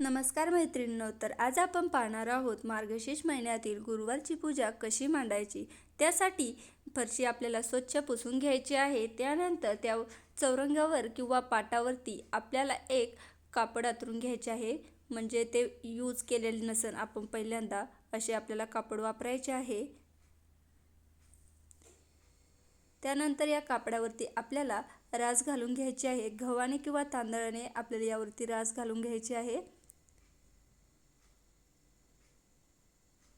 नमस्कार मैत्रिणींनो तर आज आपण पाहणार आहोत मार्गशीर्ष महिन्यातील गुरुवारची पूजा कशी मांडायची? त्यासाठी फरशी आपल्याला स्वच्छ पुसून घ्यायची आहे. त्यानंतर त्या चौरंगावर किंवा पाटावरती आपल्याला एक कापड अतरून घ्यायचे आहे. म्हणजे ते यूज केलेले नसेल आपण पहिल्यांदा असे आपल्याला कापड वापरायचे आहे. त्यानंतर या कापडावरती आपल्याला रास घालून घ्यायची आहे. गव्हाने किंवा तांदळाने आपल्याला यावरती रास घालून घ्यायची आहे.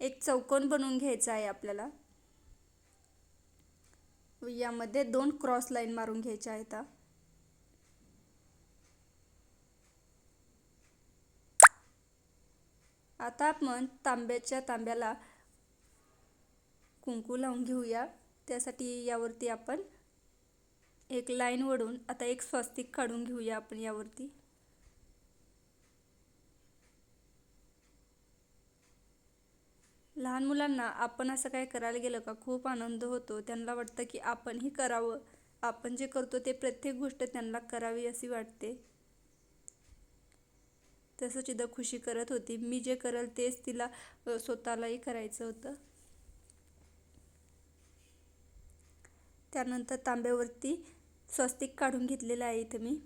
एक चौकोन बनवून घ्यायचा आहे आपल्याला. यामध्ये दोन क्रॉस लाईन मारून घ्यायच्या आहेत. आता आपण तांब्याच्या तांब्याला कुंकू लावून घेऊया. त्यासाठी यावरती आपण एक लाईन वडून आता एक स्वस्तिक काढून घेऊया आपण यावरती. लहान मुलांना आपण असं काय करायला गेलं का खूप आनंद होतो. त्यांना वाटतं की आपणही करावं. आपण जे करतो ते प्रत्येक गोष्ट त्यांना करावी अशी वाटते. तसंच इथं खुशी करत होती. मी जे करल तेच तिला स्वतःलाही करायचं होतं. त्यानंतर तांब्यावरती स्वस्तिक काढून घेतलेलं आहे इथं मी.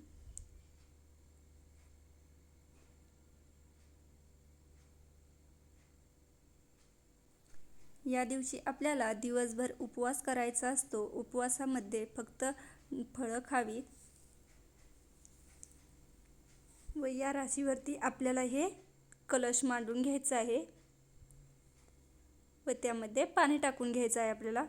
या दिवशी आपल्याला दिवसभर उपवास करायचा असतो. उपवासामध्ये फक्त फळं खावी व या राशीवरती आपल्याला हे कलश मांडून घ्यायचं आहे. व त्यामध्ये पाणी टाकून घ्यायचं आहे आपल्याला.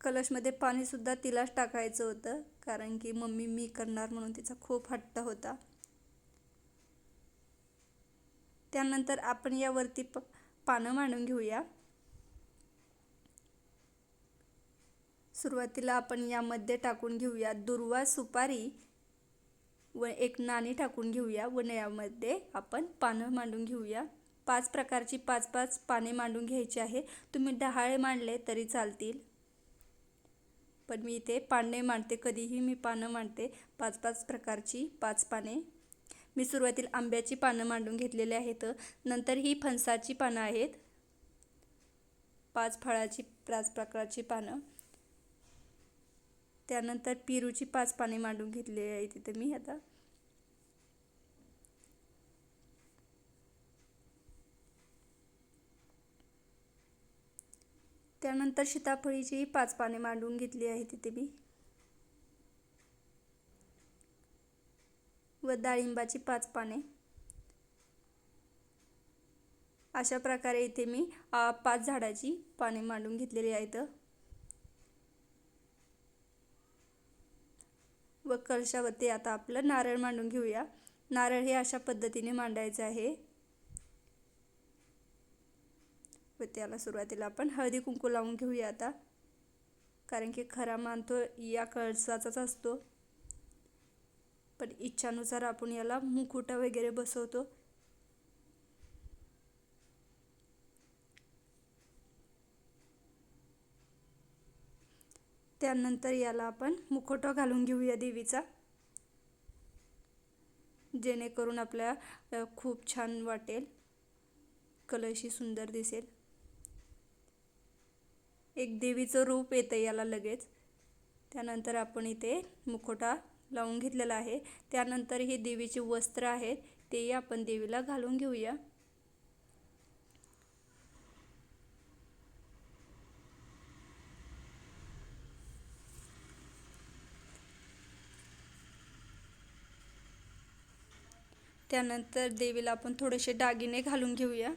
कलशमध्ये पाणीसुद्धा तिलाच टाकायचं होतं. कारण की मम्मी मी करणार म्हणून तिचा खूप हट्ट होता. त्यानंतर आपण यावरती प पानं मांडून घेऊया. सुरुवातीला आपण यामध्ये टाकून घेऊया दुर्वा सुपारी व एक नाणी टाकून घेऊया व यामध्ये आपण पानं मांडून घेऊया. पाच प्रकारची पाच पाच पाने मांडून घ्यायची आहे. तुम्ही डहाळे मांडले तरी चालतील. पण मी इथे पाने मांडते कधीही मी पानं मांडते. पाच पाच प्रकारची पाच पाने मी सुरुवातील आंब्याची पानं मांडून घेतलेली आहेत. नंतर ही फणसाची पानं आहेत. पाच फळाची पाच प्रकारची पानं. त्यानंतर पिरूची पाच पाने मांडून घेतलेली आहे तिथे मी आता. त्यानंतर सीताफळीचीही पाच पाने मांडून घेतली आहे तिथे मी. व डाळिंबाची पाच पाने. अशा प्रकारे इथे मी पाच झाडाची पाने मांडून घेतलेली आहेत. व कळशावरती आता आपलं नारळ मांडून घेऊया. नारळ हे अशा पद्धतीने मांडायचं आहे. व त्याला सुरुवातीला आपण हळदी कुंकू लावून घेऊया आता. कारण की खरा मानतो या कळसाचाच असतो. पण इच्छानुसार आपण याला मुकुटा वगैरे बसवतो. त्यानंतर याला आपण मुखोटा घालून घेऊया देवीचा. जेणेकरून आपल्या खूप छान वाटेल. कलशी सुंदर दिसेल. एक देवीचं रूप येतं याला लगेच. त्यानंतर आपण इथे मुखोटा लावून घेतलेला आहे. त्यानंतर हे देवीचे वस्त्र आहेत तेही आपण देवीला घालून घेऊया. त्यानंतर देवीला आपण थोडेसे दागिने घालून घेऊया.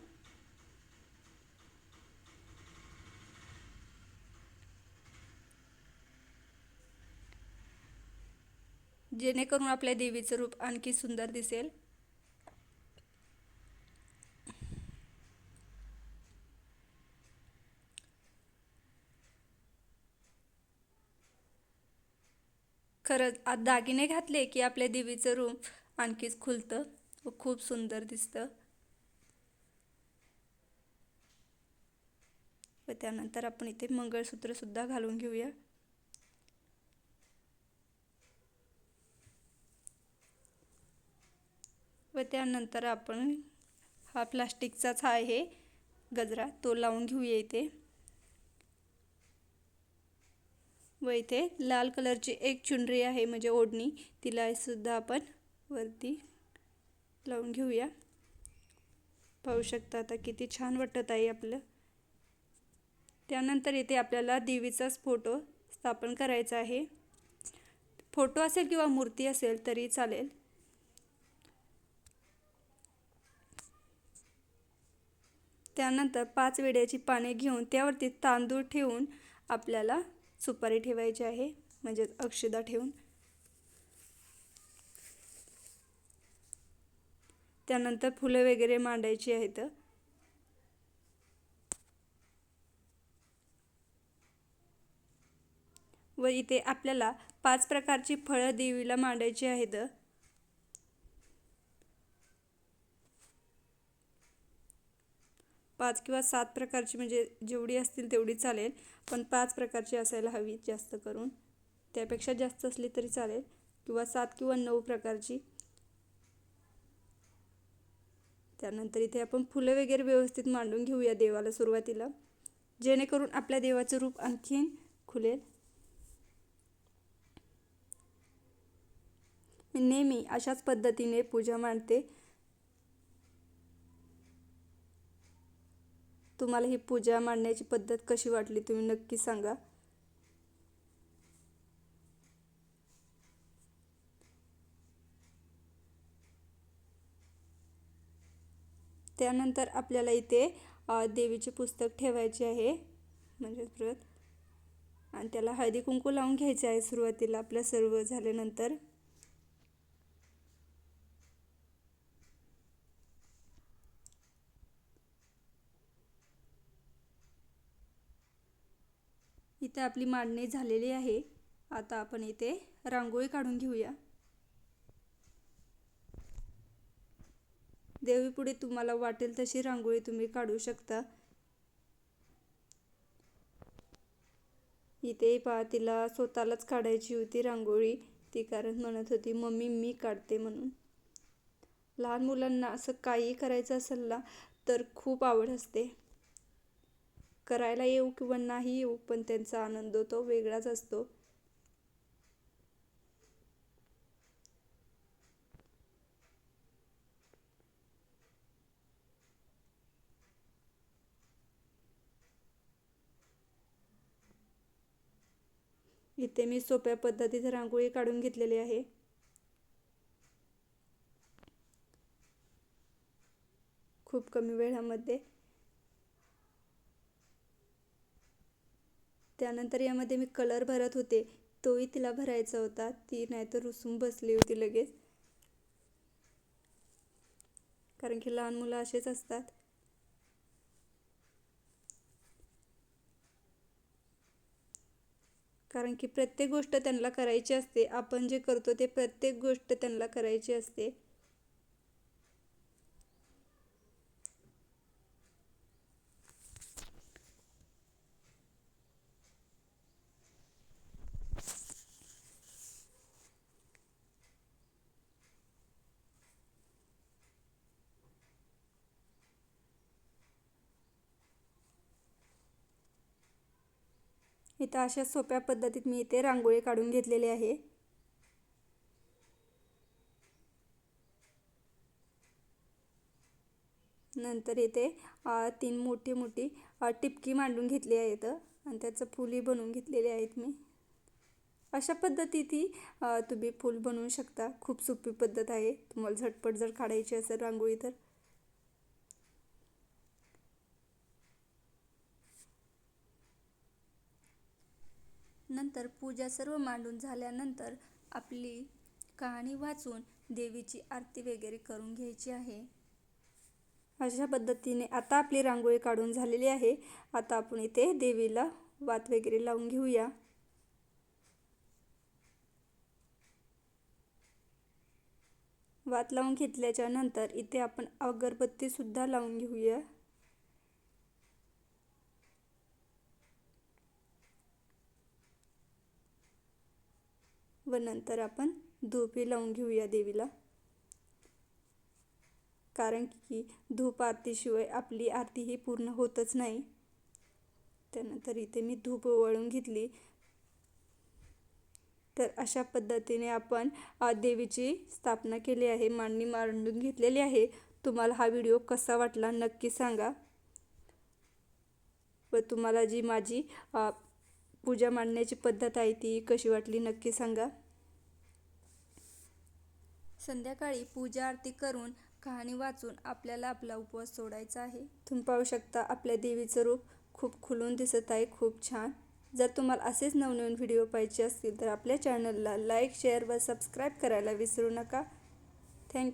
जेणेकरून आपल्या देवीचं रूप आणखी सुंदर दिसेल. खरंच आज दागिने घातले की आपल्या देवीचं रूप आणखीच खुलतं व खूप सुंदर दिसतं. व त्यानंतर आपण इथे मंगळसूत्रसुद्धा घालून घेऊया. व त्यानंतर आपण हा प्लास्टिकचाच आहे गजरा तो लावून घेऊया इथे. व इथे लाल कलरची एक चुनरी आहे म्हणजे ओढणी. तिला सुद्धा आपण वरती लावून घेऊया. पाहू शकता आता किती छान वाटत आहे आपलं. त्यानंतर इथे आपल्याला देवीचाच फोटो स्थापन करायचा आहे. फोटो असेल किंवा मूर्ती असेल तरी चालेल. त्यानंतर पाच वेड्याची पाने घेऊन त्यावरती तांदूळ ठेवून आपल्याला सुपारी ठेवायची आहे. म्हणजे अक्षदा ठेवून. त्यानंतर फुलं वगैरे मांडायची आहेत. व इथे आपल्याला पाच प्रकारची फळं देवीला मांडायची आहेत. पाच किंवा सात प्रकारची म्हणजे जेवढी असतील तेवढी चालेल पण पाच प्रकारची असायला हवी जास्त करून. त्यापेक्षा जास्त असली तरी चालेल किंवा सात किंवा नऊ प्रकारची. त्यानंतर इथे आपण फुलं वगैरे व्यवस्थित मांडून घेऊया देवाला सुरुवातीला. जेणेकरून आपल्या देवाचं रूप आणखीन खुलेल. मी नेहमी अशाच पद्धतीने पूजा मांडते. तुम्हाला ही पूजा मांडण्याची पद्धत कशी वाटली तुम्ही नक्की सांगा. त्यानंतर आपल्याला इथे देवीचे पुस्तक ठेवायचे आहे. म्हणजे परत. आणि त्याला हळदी कुंकू लावून घ्यायचे आहे सुरुवातीला. आपलं सर्व झाल्यानंतर. इथे आपली मांडणी झालेली आहे. आता आपण इथे रांगोळी काढून घेऊया. देवीपुढे तुम्हाला वाटेल तशी रांगोळी तुम्ही काढू शकता. इथे पहा तिला स्वतःलाच काढायची होती रांगोळी. ती कारण म्हणत होती मम्मी मी काढते म्हणून. लहान मुलांना असं काही करायचं असेल ना तर खूप आवड असते. करायला येऊ किंवा नाही येऊ पण त्यांचा आनंद तो वेगळाच असतो. इथे मी सोप्या पद्धतीत रांगोळी काढून घेतलेली आहे. खूप कमी वेळामध्ये. त्यानंतर यामध्ये मी कलर भरत होते. तोही तिला भरायचा होता. ती नाहीतर रुसून बसली होती लगेच. कारण की लहान मुलं असेच असतात. कारण की प्रत्येक गोष्ट त्यांना करायची असते. आपण जे करतो ते प्रत्येक गोष्ट त्यांना करायची असते. इथं अशा सोप्या पद्धतीत मी इथे रांगोळी काढून घेतलेली आहे. नंतर इथे तीन मोठी मोठी टिपकी मांडून घेतली आहेत आणि त्याचं फुली बनवून घेतलेले आहेत मी. अशा पद्धतीने तुम्ही फूल बनवू शकता. खूप सोपी पद्धत आहे. तुम्हाला झटपट जर काढायची असेल रांगोळी तर. नंतर पूजा सर्व मांडून झाल्यानंतर आपली कहाणी वाचून देवीची आरती वगैरे करून घ्यायची आहे. अशा पद्धतीने आता आपली रांगोळी काढून झालेली आहे. आता आपण इथे देवीला वात वगैरे लावून घेऊया. वात लावून घेतल्याच्या नंतर इथे आपण अगरबत्तीसुद्धा लावून घेऊया. व नंतर आपण धूपही लावून घेऊया देवीला. कारण की धूप आरतीशिवाय आपली आरती ही पूर्ण होतच नाही. त्यानंतर इथे मी धूप वळून घेतली. तर अशा पद्धतीने आपण देवीची स्थापना केली आहे मांडणी मांडून घेतलेली आहे. तुम्हाला हा व्हिडिओ कसा वाटला नक्की सांगा. व तुम्हाला जी माझी पूजा मांडण्याची पद्धत आहे ती कशी वाटली नक्की सांगा. संध्याकाळी पूजा आरती करून कहाणी वाचून आपल्याला आपला उपवास सोडायचा आहे. तुम्ही पाहू शकता आपल्या देवीचं रूप खूप खुलून दिसत आहे खूप छान. जर तुम्हाला असेच नवनवीन व्हिडिओ पाहिजे असतील तर आपल्या चॅनलला लाईक शेअर व सबस्क्राईब करायला विसरू नका. थँक्यू.